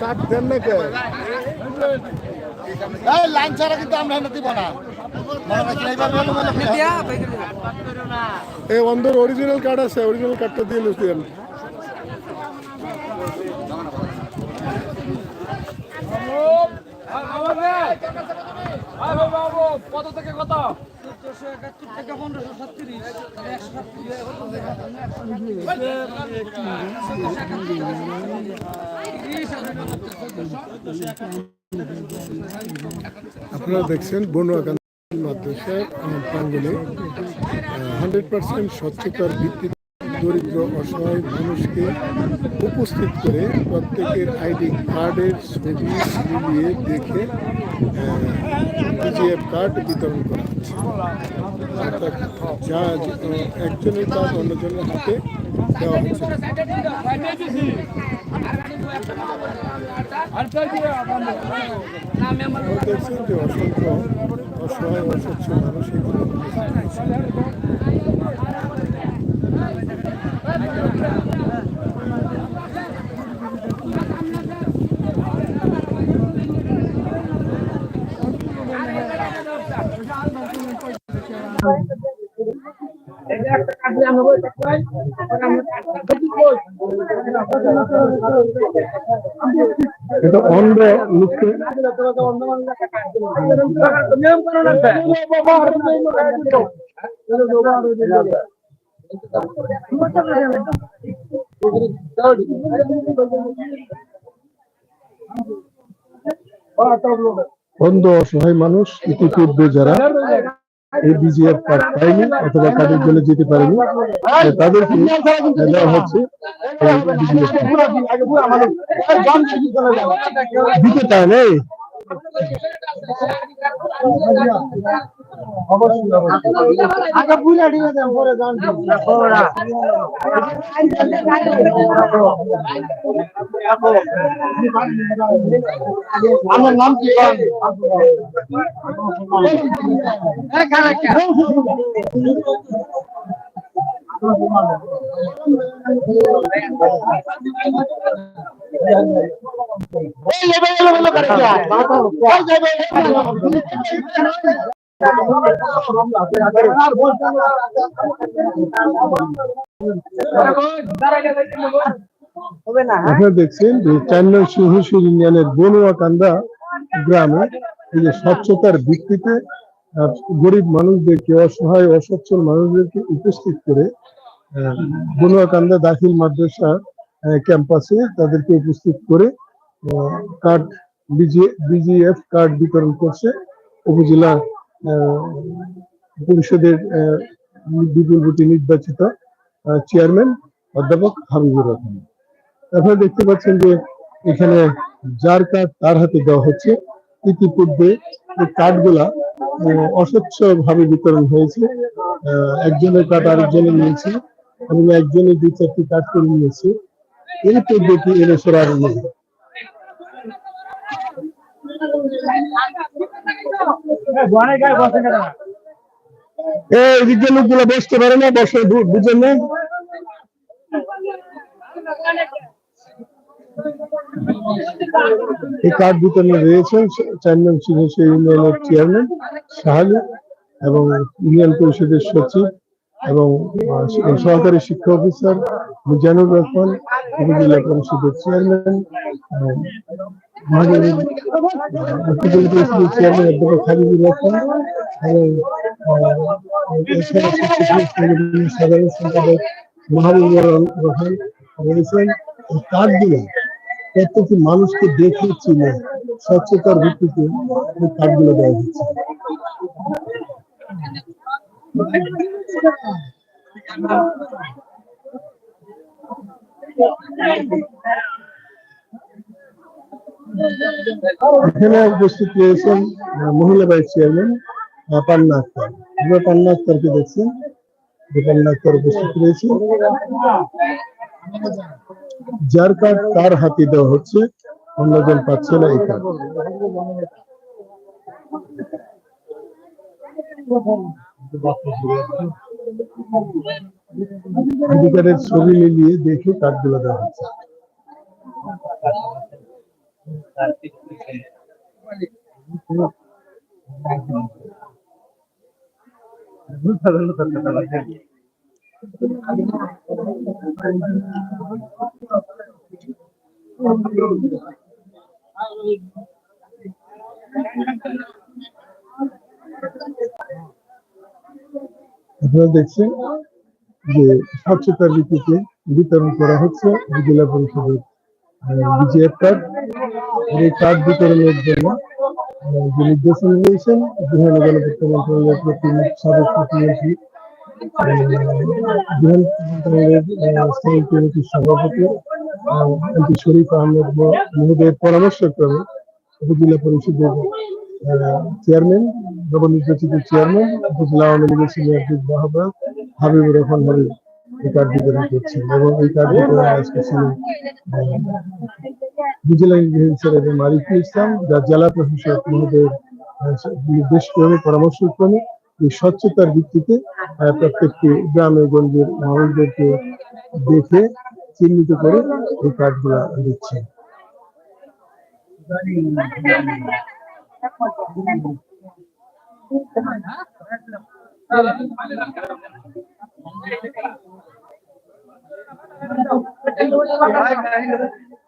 কাট দেন না কে? এই লাইন ছাড়া কিন্তু আমরা এনে দিব না। এই অন্ধর অরিজিনাল কার্ড আছে অরিজিনাল কার্ডটা দিয়ে লুচ দেন কত থেকে কত? আপনারা দেখছেন বনুয়াকান্ত মাদ্রাসায় প্রাঙ্গনে হান্ড্রেড পার্সেন্ট স্বচ্ছতার ভিত্তিতে দরিদ্র, অসহায় মানুষকে উপস্থিত করে প্রত্যেকের আইডি কার্ডের ছবি মিলিয়ে দেখে পিজিএফ কার্ড বিতরণ করা যা একজনের কার্ড অন্যজনের হাতে দেওয়া হচ্ছে দেখছেন যে অসংখ্য অসহায় অস্বচ্ছ মানুষ। এটা অন্ধ লোককে অন্ধ অসহায় মানুষ ইতিপূর্বে যারা এই বিজিএফ কার্ড পায়নি অথবা কার্ডের জন্য যেতে পারেনি তাদেরকে দেওয়া হচ্ছে। দিতে চায় নাই আগে বুঝে ঠিক আছে পরে যান আমার নাম কি? আপনারা দেখছেন ইউনিয়নের বনুয়াকান্দা এই যে স্বচ্ছতার ভিত্তিতে গরিব মানুষদেরকে, অসহায়, অসচ্ছল মানুষদেরকে উপস্থিত করে বনুয়াকান্দা দাখিল মাদ্রাসা ক্যাম্পাসে তাদেরকে উপস্থিত করে কার্ড বিজিএফ কার্ড বিতরণ করছে। উপজেলা পরিষদের বিপুল ভোটে নির্বাচিত চেয়ারম্যান অধ্যাপক হাবিবুর রহমান। আপনারা দেখতে পাচ্ছেন যে এখানে যার কার্ড তার হাতে দেওয়া হচ্ছে। ইতিপূর্বে আহ, অস্বচ্ছ ভাবে বিতরণ হয়েছে। একজনের কার্ড আরেকজনে নিয়েছে এবং একজনের দুই চারটি কার্ড করে নিয়েছে। এই পদ্ধতি এনেছে আর নেই? লোকগুলো বসতে পারে না, বসে বুঝেন না? কার্ড চেয়ারম্যান এবং ইউনিয়ন পরিষদের সচিব এবং সহকারী শিক্ষা অফিসার মিজানুর রহমান, উপজেলা পরিষদের চেয়ারম্যান আহ, মহাজনী উপজেলা পরিষদের চেয়ারম্যান অধ্যাপক হাবিবুর রহমান এবং আহ, এছাড়া শিক্ষক সংগঠনের সাধারণ সম্পাদক মাহবুবুর রহমান রয়েছেন এই কার্ডগুলো প্রত্যেকটি মানুষকে দেখে চিনে স্বচ্ছতার ভিত্তিতে এই কার্ডগুলো দেওয়া হচ্ছে এখানে উপস্থিত রয়েছেন মহিলা ভাইস চেয়ারম্যান পান্না আক্তার। আমরা পান্না আক্তারকে দেখছেন যে পান্না আক্তার উপস্থিত রয়েছে। যার কার্ড তার হাতে দেওয়া হচ্ছে, অন্যজন পাচ্ছে না এই কার্ড ছবি মিলিয়ে দেখে কার্ডগুলো দেওয়া হচ্ছে। আপনারা দেখছেন যে স্বচ্ছতার ভিত্তিতে বিতরণ করা হচ্ছে জেলা পরিষদের বিজেএফ কার্ড। বিতরণের জন্য সভাপতি শরীফ চেয়ারম্যান, নবনির্বাচিত চেয়ারম্যান, উপজেলা আওয়ামী লীগের সিনিয়র আহ্বায়ক হাবিবুর রহমান হাবিব এই কার্ড বিতরণ করছেন এবং এই কার্ড বিতরণ আজকে ইঞ্জিনিয়ারিং স্যারের মারিফুল ইসলাম যা জেলা প্রশাসক মহোদয়ের পরামর্শ ক্রমে এই স্বচ্ছতার ভিত্তিতে প্রত্যেকটি গ্রামে গঞ্জের মানুষদেরকে দেখে চিহ্নিত করে এই কার্ডগুলা দিচ্ছে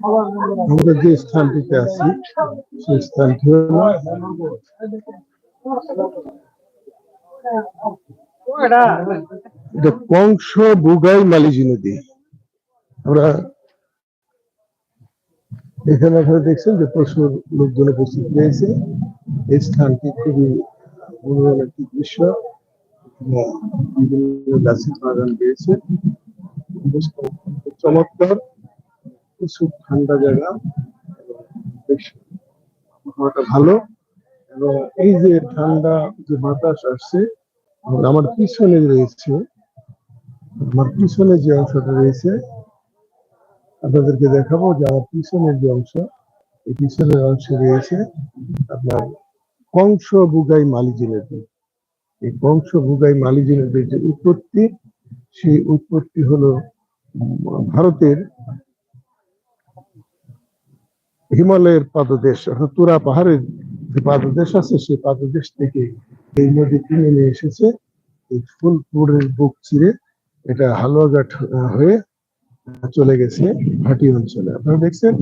আমরা যে স্থানটিতে আছি, সেই স্থানটি হলো কংস বুগাই মালিজি নদী। আমরা এখানে আপনারা দেখছেন যে প্রচুর লোকজন উপস্থিত রয়েছে। এই স্থানটি খুবই মনোরম একটি দৃশ্য। বিভিন্ন গাছের বাগান রয়েছে। চমৎকার। প্রচুর ঠান্ডা জায়গা বেশ আবহাওয়াটা ভালো। এবং এই যে ঠান্ডা যে বাতাস আসছে আমার পিছনে রয়েছে, আমার পিছনে যে অংশটা রয়েছে, আপনাদেরকে দেখাবো যে আমার পিছনের যে অংশ, এই পিছনের অংশে রয়েছে আপনার কংস বুগাই মালিজি নদী এই কংস বুগাই মালিজি নদীর যে উৎপত্তি, সেই উৎপত্তি হলো ভারতের হিমালয়ের পাদদেশ, অর্থাৎ তুরা পাহাড়ের যে পাদদেশ আছে, সেই পাদদেশ থেকে এই নদী কিনে নিয়ে এসেছে। এই ফুলপুরের বুক চিরে এটা হালুয়াঘাট হয়ে চলে গেছে ভাটি অঞ্চলে। আপনারা দেখছেন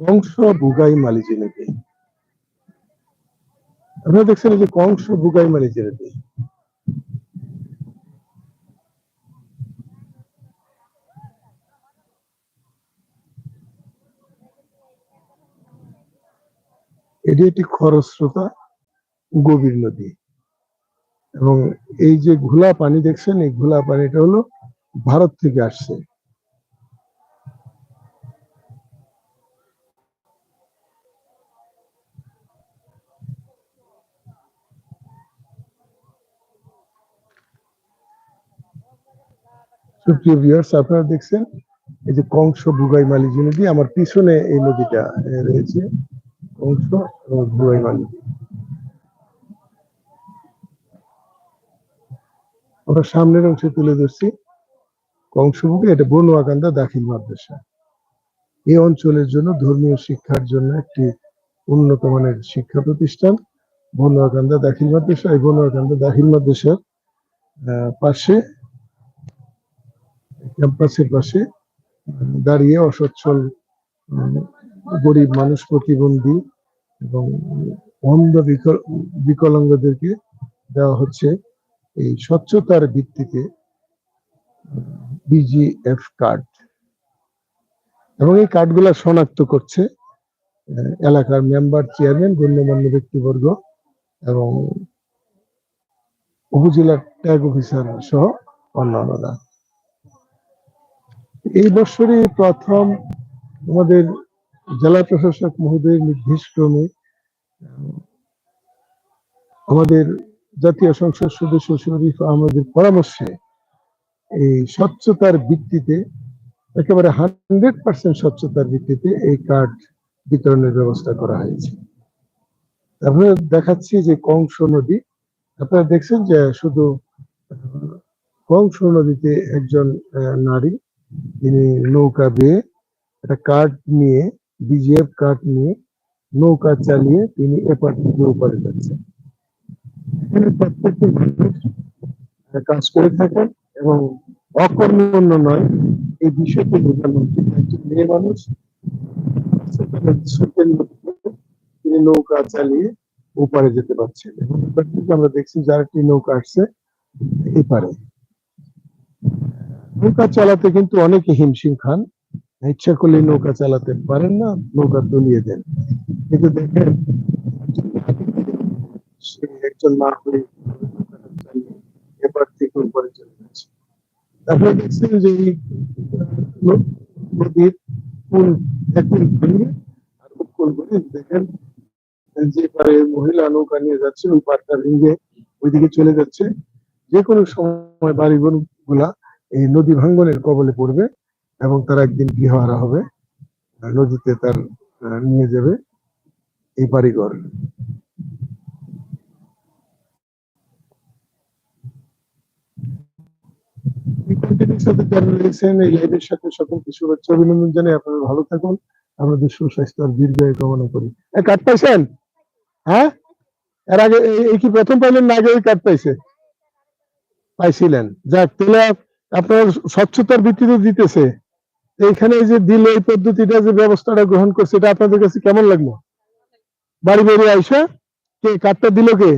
কংস বুগাই মালিজি নদী। আপনারা দেখছেন যে কংস বুগাই মালিজি নদী। এটি একটি খরস্রোতা গভীর নদী। এবং এই যে ঘোলা পানি দেখছেন, এই ঘোলা পানিটা হলো ভারত থেকে আসছে। আপনারা দেখছেন, এই যে কংস বুগাই মালিজি নদী, আমার পিছনে এই নদীটা রয়েছে। কংস এবং বুগাই মালি আমরা সামনের অংশে তুলে ধরছি কংসবুকে এটা বনুয়াকান্দা দাখিল মাদ্রাসা। এই অঞ্চলের জন্য ধর্মীয় শিক্ষার জন্য একটি উন্নত মানের শিক্ষা প্রতিষ্ঠান বনুয়াকান্দা দাখিল মাদ্রাসা। এই বনুয়াকান্দা দাখিল মাদ্রাসার পাশে, ক্যাম্পাসের পাশে দাঁড়িয়ে অসচ্ছল গরিব মানুষ প্রতিবন্ধী এবং অন্ধ বিকলাঙ্গদেরকে দেওয়া হচ্ছে এই স্বচ্ছতার ভিত্তিতে বিজিএফ কার্ড এবং এই কার্ডগুলা শনাক্ত করছে এলাকার মেম্বার চেয়ারম্যান গণ্যমান্য ব্যক্তিবর্গ এবং উপজেলার ট্যাগ অফিসার সহ অন্যান্যরা। এই বছরই প্রথম আমাদের জেলা প্রশাসক মহোদয়ের নির্দেশ ক্রমে আমাদের জাতীয় সংসদ সদস্য শরীফ আহমদের পরামর্শে এই স্বচ্ছতার ভিত্তিতে, একেবারে হান্ড্রেড পার্সেন্ট স্বচ্ছতার ভিত্তিতে এই কার্ড বিতরণের ব্যবস্থা করা হয়েছে। তারপরে দেখাচ্ছি যে কংস নদী, আপনারা দেখছেন যে শুধু কংস নদীতে একজন নারী, তিনি নৌকা বেয়ে একটা কার্ড নিয়ে বিজিএফ কার্ড নিয়ে নৌকা চালিয়ে তিনি এপার থেকে ওপারে যাচ্ছেন এখানে প্রত্যেকটি মানুষ কাজ করে থাকেন এবং অকর্মণ্য নয়, এই বিষয়টি উচিত। একজন মেয়ে মানুষ তিনি নৌকা চালিয়ে ওপারে যেতে পারছেন এবং আমরা দেখছি যারা নৌকা আসছে এপারে নৌকা চালাতে কিন্তু অনেকে হিমশিম খান ইচ্ছা করলে নৌকা চালাতে পারেন না, নৌকা তলিয়ে দেন। কিন্তু দেখেন একজন মা হয়ে এপার থেকে উপরে চলে যাচ্ছে তারপরে দেখছেন যে ন- নদীর কোন এখন ভেঙে আর উপকূল করে দেখেন, যে পারে মহিলা নৌকা নিয়ে যাচ্ছে, ওই পাড়টা ভেঙে ওইদিকে চলে যাচ্ছে। যে কোনো সময় বাড়িঘরগুলা এই নদী ভাঙ্গনের কবলে পড়বে। এবং তারা একদিন গৃহহারা হবে নদীতে তার নিয়ে যাবে এই বাড়িঘর। অভিনন্দন ভালো থাকুন। করি। হ্যাঁ? এর আগে কি প্রথম পাইছিলেন। যাক আপনার স্বচ্ছতার ভিত্তিতে দিতেছে। এইখানে যে দিল এই পদ্ধতিটা যে ব্যবস্থাটা গ্রহণ করছে, এটা আপনাদের কাছে কেমন লাগল? বাড়ি বাড়ি আইসা, কে কার্ডটা দিল কে?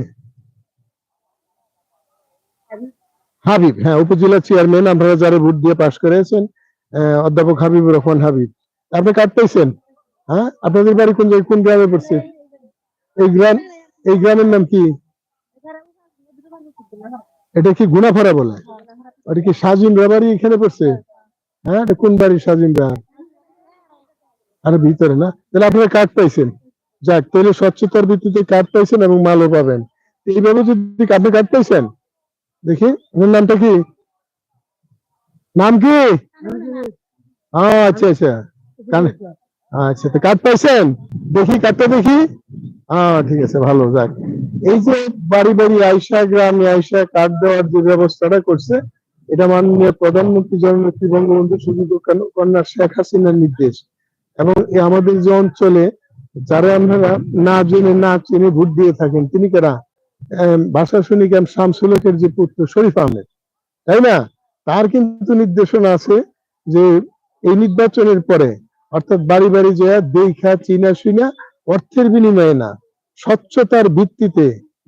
হাবিব হ্যাঁ উপজেলা চেয়ারম্যান, আপনারা যারা ভোট দিয়ে পাশ করেছেন অধ্যাপক হাবিবুর রহমান হাবিব। আপনি কার্ড পাইছেন? হ্যাঁ আপনাদের বাড়ি কোন জায়গায়, কোন গ্রামে পড়ছে? এই গ্রাম, এই গ্রামের নাম কি? এটা কি গুনাফাড়া বলে? ওটা কি সাজিমরা রাবারি এখানে পড়ছে? হ্যাঁ? কোন বাড়ি সাজিমরা আরে ভিতরে না? তাহলে আপনারা কার্ড পাইছেন। যাক, তাহলে স্বচ্ছতার ভিত্তিতে কার্ড পাইছেন এবং মালও পাবেন। এইভাবে যদি আপনি কার্ড পাইছেন, দেখি, আপনার নামটা কি? নাম কি? আচ্ছা আচ্ছা। আচ্ছা তো কার্ড পাইছেন? দেখি কার্ডটা দেখি। আহ, ঠিক আছে, ভালো, যাক। এই যে বাড়ি বাড়ি আইসা গ্রামে আইসা কার্ড দেওয়ার যে ব্যবস্থাটা করছে এটা মাননীয় প্রধানমন্ত্রী জননেত্রী বঙ্গবন্ধু সুযোগ কন্যা শেখ হাসিনার নির্দেশ। এবং আমাদের যে অঞ্চলে যারা আপনারা না জেনে, না চিনে ভোট দিয়ে থাকেন, তিনি কারা? ভাষা সৈনিক এম, শামসুল হকের যে পুত্র শরীফ আহমেদ। তাই না? তার কিন্তু নির্দেশনা আছে যে এই নির্বাচনের পরে, অর্থাৎ বাড়ি বাড়ি যে দেখা, চিনা শুনা, অর্থের বিনিময়ে না, স্বচ্ছতার ভিত্তিতে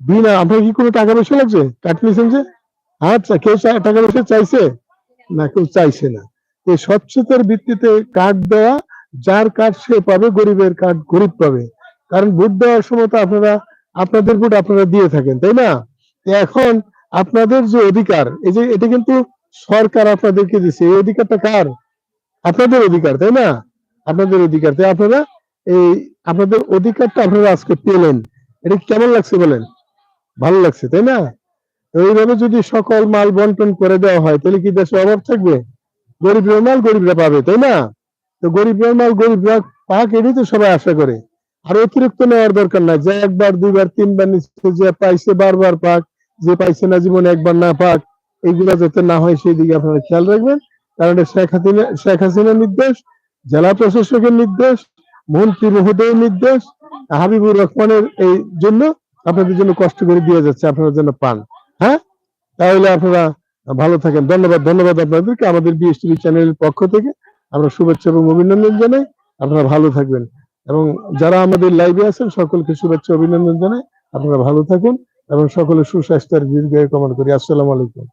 বিনা, আপনার কি কোনো টাকা পয়সা লাগছে? কাট নিয়েছেন যে? আচ্ছা কেউ টাকা পয়সা চাইছে? না, কেউ চাইছে না। এই স্বচ্ছতার ভিত্তিতে কার্ড দেওয়া, যার কার্ড সে পাবে, গরিবের কার্ড গরিব পাবে। কারণ ভোট দেওয়ার সময় তো আপনারা, আপনাদের ভোট আপনারা দিয়ে থাকেন, তাই না? এখন আপনাদের যে অধিকার, এই যে এটা কিন্তু সরকার আপনাদেরকে দিচ্ছে এই অধিকারটা কার? আপনাদের অধিকার, তাই না? আপনাদের অধিকার। তাই আপনারা এই, আপনাদের অধিকারটা আপনারা আজকে পেলেন। এটা কেমন লাগছে বলেন? ভালো লাগছে, তাই না? এইভাবে যদি সকল মাল বন্টন করে দেওয়া হয়, তাহলে কি দেশে অভাব থাকবে? গরিবের মাল গরিবরা পাবে, তাই না? তো গরিবের মাল গরিবরা পাক এটাই তো সবাই আশা করে। আর অতিরিক্ত নেওয়ার দরকার নাই যে একবার, দুইবার, তিনবার নিচ্ছে যে পাইছে বারবার পাক, যে পাইছে না জীবনে একবার না পাক, এইগুলা যাতে না হয় সেই দিকে আপনারা খেয়াল রাখবেন। কারণ এটা শেখ হাসিনা, শেখ হাসিনার নির্দেশ, জেলা প্রশাসকের নির্দেশ, মন্ত্রী মহোদয়ের নির্দেশ, হাবিবুর রহমানের এই জন্য আপনাদের জন্য কষ্ট করে দিয়ে যাচ্ছে, আপনারা যেন পান। হ্যাঁ? তাহলে আপনারা ভালো থাকেন। ধন্যবাদ ধন্যবাদ আপনাদেরকে, আমাদের বিএসটিভি চ্যানেলের পক্ষ থেকে। আমরা শুভেচ্ছা এবং অভিনন্দন জানাই। আপনারা ভালো থাকবেন। এবং যারা আমাদের লাইভে আছেন, সকলকে শুভেচ্ছা, অভিনন্দন জানাই। আপনারা ভালো থাকুন এবং সকলে সুস্বাস্থ্যের দীর্ঘায়ু কামনা করি। আসসালামু আলাইকুম।